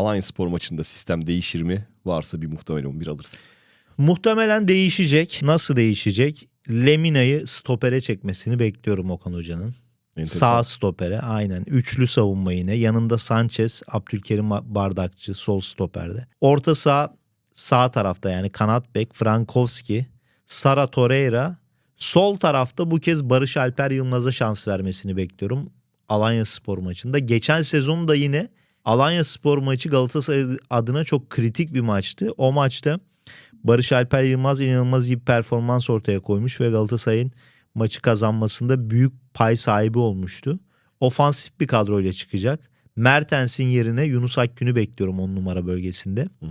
Alanya Spor maçında sistem değişir mi? Varsa bir muhtemel 11 alırız. Muhtemelen değişecek. Nasıl değişecek? Lemina'yı stopere çekmesini bekliyorum Okan Hoca'nın. Enteresan. Sağ stopere aynen. Üçlü savunma yine. Yanında Sanchez, Abdülkerim Bardakçı sol stoperde. Orta sağ sağ tarafta yani kanat bek Frankowski, Sara Torreira. Sol tarafta bu kez Barış Alper Yılmaz'a şans vermesini bekliyorum. Alanya Spor maçında. Geçen sezon da yine Alanya Spor maçı Galatasaray adına çok kritik bir maçtı. O maçta Barış Alper Yılmaz inanılmaz iyi bir performans ortaya koymuş ve Galatasaray'ın maçı kazanmasında büyük pay sahibi olmuştu. Ofansif bir kadroyla çıkacak. Mertens'in yerine Yunus Akgün'ü bekliyorum 10 numara bölgesinde. Hı hı.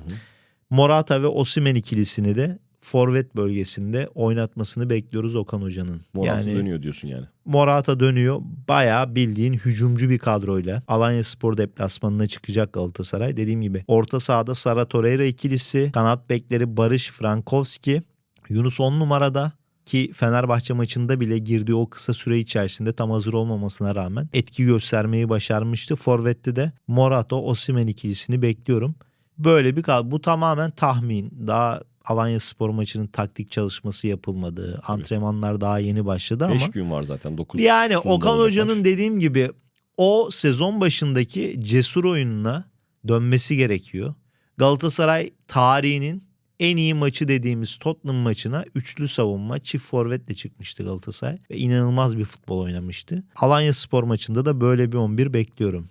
Morata ve Osimhen ikilisini de forvet bölgesinde oynatmasını bekliyoruz Okan Hoca'nın. Morata yani dönüyor diyorsun yani. Morata dönüyor. Bayağı bildiğin hücumcu bir kadroyla Alanya Spor deplasmanına çıkacak Galatasaray. Dediğim gibi orta sahada Sara Torreira ikilisi, kanat bekleri Barış Frankowski, Yunus 10 numarada ki Fenerbahçe maçında bile girdiği o kısa süre içerisinde tam hazır olmamasına rağmen etki göstermeyi başarmıştı. Forvet'te de Morata Osimhen ikilisini bekliyorum. Böyle bir kadro. Bu tamamen tahmin. Daha Alanya Spor maçının taktik çalışması yapılmadı. Antrenmanlar daha yeni başladı ama 5 gün var zaten 9. yani Okan Hoca'nın dediğim gibi o sezon başındaki cesur oyununa dönmesi gerekiyor. Galatasaray tarihinin en iyi maçı dediğimiz Tottenham maçına üçlü savunma çift forvetle çıkmıştı Galatasaray ve inanılmaz bir futbol oynamıştı. Alanya Spor maçında da böyle bir 11 bekliyorum.